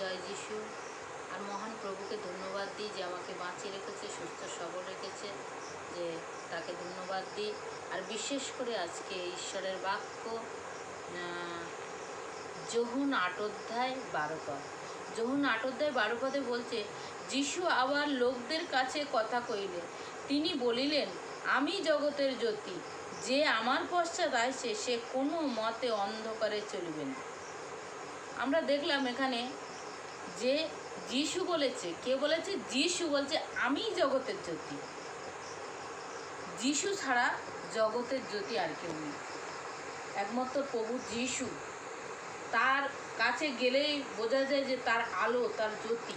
জয় যিশু। আর মহান প্রভুকে ধন্যবাদ দিই যে আমাকে বাঁচিয়ে রেখেছে, সুস্থ, সবল রেখেছে, যে তাকে ধন্যবাদ দিই। আর বিশেষ করে আজকে ঈশ্বরের বাক্য যহুন আট অধ্যায় বারো পদ। যোহুন আট অধ্যায় বারো পদে বলছে, যিশু আবার লোকদের কাছে কথা কইলে তিনি বলিলেন, আমি জগতের জ্যোতি, যে আমার পশ্চাৎ আসছে সে কোনো মতে অন্ধকারে চলিবে না। আমরা দেখলাম এখানে যে যিশু বলেছে, কে বলেছে? যিশু বলছে আমি জগতের জ্যোতি। যিশু ছাড়া জগতের জ্যোতি আর কেউ নেই। একমাত্র প্রভু যিশু। তার কাছে গেলেই বোঝা যায় যে তার আলো, তার জ্যোতি।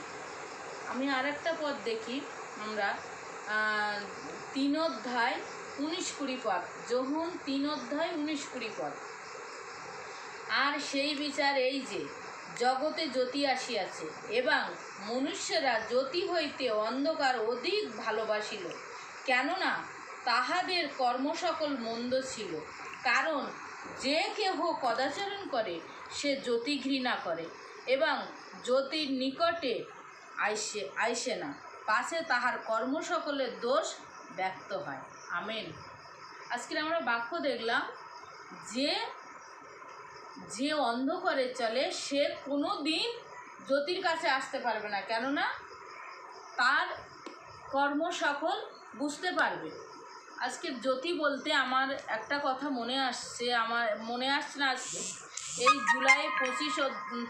আমি আরেকটা পথ দেখি আমরা। তিন অধ্যায় উনিশ কুড়ি পদ যখন তিন অধ্যায় উনিশ কুড়ি পদ আর সেই বিচার এই যে জগতে জ্যোতি আসিয়াছে এবং মনুষ্যরা জ্যোতি হইতে অন্ধকার অধিক ভালোবাসিল। কেননা তাহাদের কর্মসকল মন্দ ছিল, কারণ যে কেহ কদাচরণ করে, সে জ্যোতি ঘৃণা করে এবং জ্যোতির নিকটে আইসে আইসে না পাশে তাহার কর্মসকলের দোষ ব্যক্ত হয়। আমেন। আজকে আমরা বাক্য দেখলাম যে যে অন্ধকারে চলে, সে কোনো দিন জ্যোতির কাছে আসতে পারবে না। কেননা তার কর্ম সকল বুঝতে পারবে। আজকে জ্যোতি বলতে আমার একটা কথা মনে আসছে, আমার মনে আসছে না, এই জুলাই পঁচিশ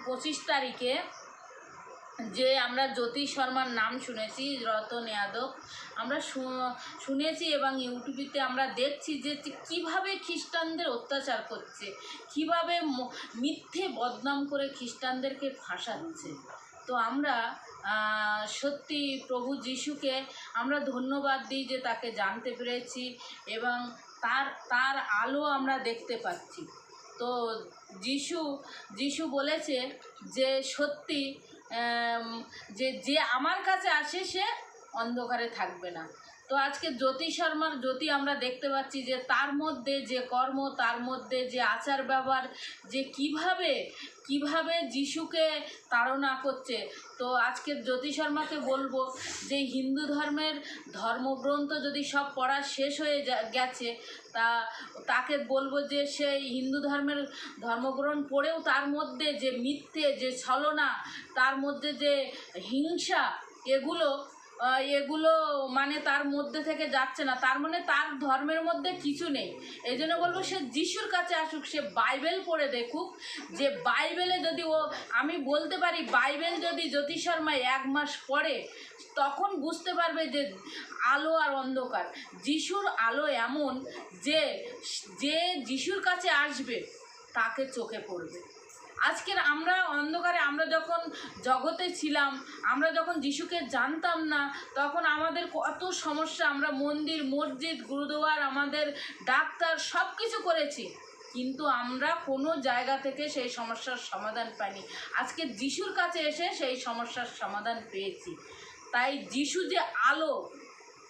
পঁচিশ তারিখে যে আমরা জ্যোতি শর্মার নাম শুনেছি, রতন যাদব। আমরা শুনেছি এবং ইউটিউবেতে আমরা দেখছি যে কীভাবে খ্রিস্টানদের অত্যাচার করছে, কীভাবে মিথ্যে বদনাম করে খ্রিস্টানদেরকে ফাঁসাচ্ছে। তো আমরা সত্যি প্রভু যিশুকে আমরা ধন্যবাদ দিই যে তাকে জানতে পেরেছি এবং তার তার আলো আমরা দেখতে পাচ্ছি। তো যিশু যিশু বলেছে যে সত্যি যে যে আমার কাছে আসে সে অন্ধকারে থাকবে না। তো আজকে জ্যোতি শর্মার, জ্যোতি আমরা দেখতে পাচ্ছি যে তার মধ্যে যে কর্ম, তার মধ্যে যে আচার ব্যবহার, যে কীভাবে কীভাবে যিশুকে তাড়না করছে। তো আজকে জ্যোতি শর্মাকে বলব যে হিন্দু ধর্মের ধর্মগ্রন্থ যদি সব পড়া শেষ হয়ে গেছে, তা তাকে বলব যে সে হিন্দু ধর্মের ধর্মগ্রহণ পড়েও তার মধ্যে যে মিথ্যে, যে ছলনা, তার মধ্যে যে হিংসা, এগুলো এগুলো মানে তার মধ্যে থেকে যাচ্ছে না। তার মানে তার ধর্মের মধ্যে কিছু নেই। এই জন্য বলব সে যিশুর কাছে আসুক, সে বাইবেল পড়ে দেখুক। যে বাইবেলে যদি ও, আমি বলতে পারি বাইবেল যদি জ্যোতিষ শর্মায় এক মাস পড়ে, তখন বুঝতে পারবে যে আলো আর অন্ধকার। যিশুর আলো এমন যে যে যিশুর কাছে আসবে, তাকে চোখে পড়বে। আজকের আমরা অন্ধকারে, আমরা যখন জগতে ছিলাম, আমরা যখন যিশুকে জানতাম না, তখন আমাদের কত সমস্যা, আমরা মন্দির, মসজিদ, গুরুদুয়ার, আমাদের ডাক্তার সব কিছু করেছি। কিন্তু আমরা কোনো জায়গা থেকে সেই সমস্যার সমাধান পাইনি। আজকে যিশুর কাছে এসে সেই সমস্যার সমাধান পেয়েছি। তাই যিশু যে আলো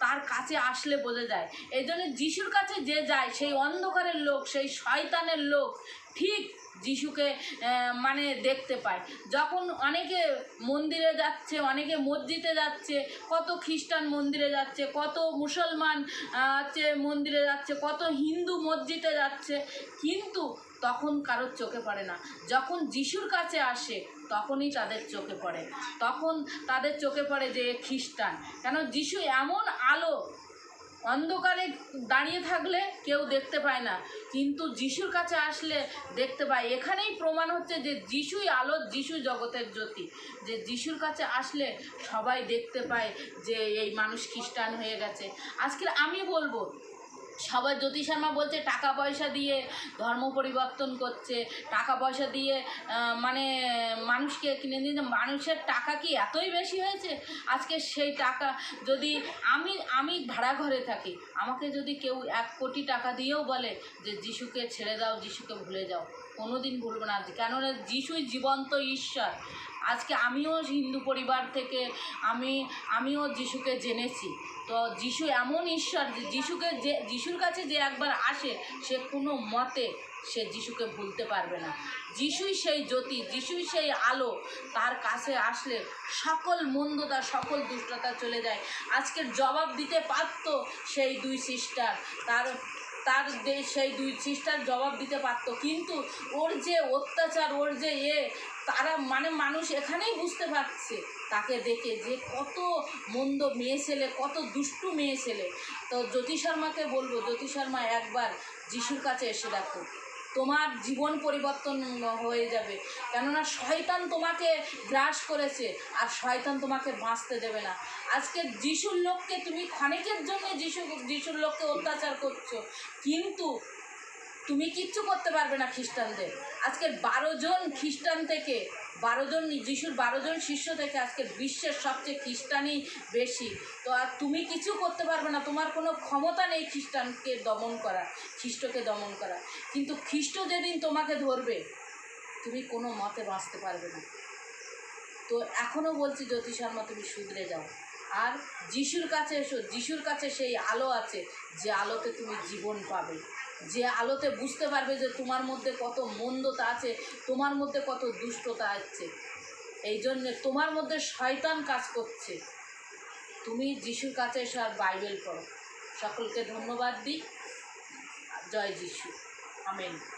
তার কাছে আসলে বোঝা যায় এই জন্য যিশুর কাছে যে যায়, সেই অন্ধকারের লোক, সেই শয়তানের লোক ঠিক যিশুকে মানে দেখতে পায়। যখন অনেকে মন্দিরে যাচ্ছে, অনেকে মসজিদে যাচ্ছে, কত খ্রিস্টান মন্দিরে যাচ্ছে, কত মুসলমান হচ্ছে মন্দিরে যাচ্ছে, কত হিন্দু মসজিদে যাচ্ছে, কিন্তু তখন কারোর চোখে পড়ে না। যখন যিশুর কাছে আসে তখনই তাদের চোখে পড়ে। তখন তাদের চোখে পড়ে যে খ্রিস্টান। কেন? যিশু এমন আলো অন্ধকারে দাঁড়িয়ে থাকলে কেউ দেখতে পায় না। কিন্তু যিশুর কাছে আসলে দেখতে পায়। এখানেই প্রমাণ হচ্ছে যে যিশুই আলো, যিশু জগতের জ্যোতি। যে যিশুর কাছে আসলে সবাই দেখতে পায় যে এই মানুষ খ্রিস্টান হয়ে গেছে। আজকে আমি বলব সবাই জ্যোতি শর্মা বলছে টাকা পয়সা দিয়ে ধর্ম পরিবর্তন করছে। টাকা পয়সা দিয়ে মানে মানুষকে কিনে দিতে মানুষের টাকা কি এতই বেশি হয়েছে? আজকে সেই টাকা যদি আমি আমি ভাড়া ঘরে থাকি, আমাকে যদি কেউ এক কোটি টাকা দিয়েও বলে যে যিশুকে ছেড়ে দাও, যিশুকে ভুলে যাও কোনো দিন ভুলবো না। কেননা যিশুই জীবন্ত ঈশ্বর। আজকে আমিও হিন্দু পরিবার থেকে আমি, আমিও যিশুকে জেনেছি। তো যিশু এমন ঈশ্বর যে যিশুকে যে, যিশুর কাছে যে একবার আসে, সে কোনো মতে সে যিশুকে ভুলতে পারবে না। যিশুই সেই জ্যোতি, যিশুই সেই আলো, তার কাছে আসলে সকল মন্দতা, সকল দুষ্টতা চলে যায়। আজকের জবাব দিতে পারত সেই দুই সিস্টার তার তার সেই দুই সিস্টার জবাব দিতে পারতো। কিন্তু ওর যে অত্যাচার, ওর যে এ, তারা মানে মানুষ এখানেই বুঝতে পারছে। তাকে দেখে যে কত মন্দ মেয়ে ছেলে, কত দুষ্টু মেয়ে ছেলে। তো জ্যোতি শর্মাকে বলব, জ্যোতি শর্মা একবার যিশুর কাছে এসে দেখো। তোমার জীবন পরিবর্তন হয়ে যাবে। কেননা শয়তান তোমাকে গ্রাস করেছে আর শয়তান তোমাকে বাঁচতে দেবে না। আজকে যিশুর লোককে তুমি ক্ষণিকের জন্য যিশু, যিশুর লোককে অত্যাচার করছ, কিন্তু তুমি কিচ্ছু করতে পারবে না খ্রিস্টানদের। আজকে বারো জন খ্রিস্টান থেকে বারো জন, যিশুর বারো জন শিষ্য থেকে আজকে বিশ্বের সবচেয়ে খ্রিস্টানই বেশি। তো আর তুমি কিছু করতে পারবে না। তোমার কোনো ক্ষমতা নেই খ্রিস্টানকে দমন করা খ্রিস্টকে দমন করা কিন্তু খ্রিস্ট যেদিন তোমাকে ধরবে, তুমি কোনো মতে বাঁচতে পারবে না। তো এখনও বলছি জ্যোতিষার শর্মা তুমি শুধরে যাও। আর যিশুর কাছে এসো, যিশুর কাছে সেই আলো আছে, যে আলোতে তুমি জীবন পাবে। যে আলোতে বুঝতে পারবে যে তোমার মধ্যে কত মন্দতা আছে, তোমার মধ্যে কত দুষ্টতা আছে। এই জন্যে তোমার মধ্যে শয়তান কাজ করছে। তুমি যিশুর কাছে এসো আর বাইবেল পড়ো। সকলকে ধন্যবাদ দিই। জয় যিশু। আমেন।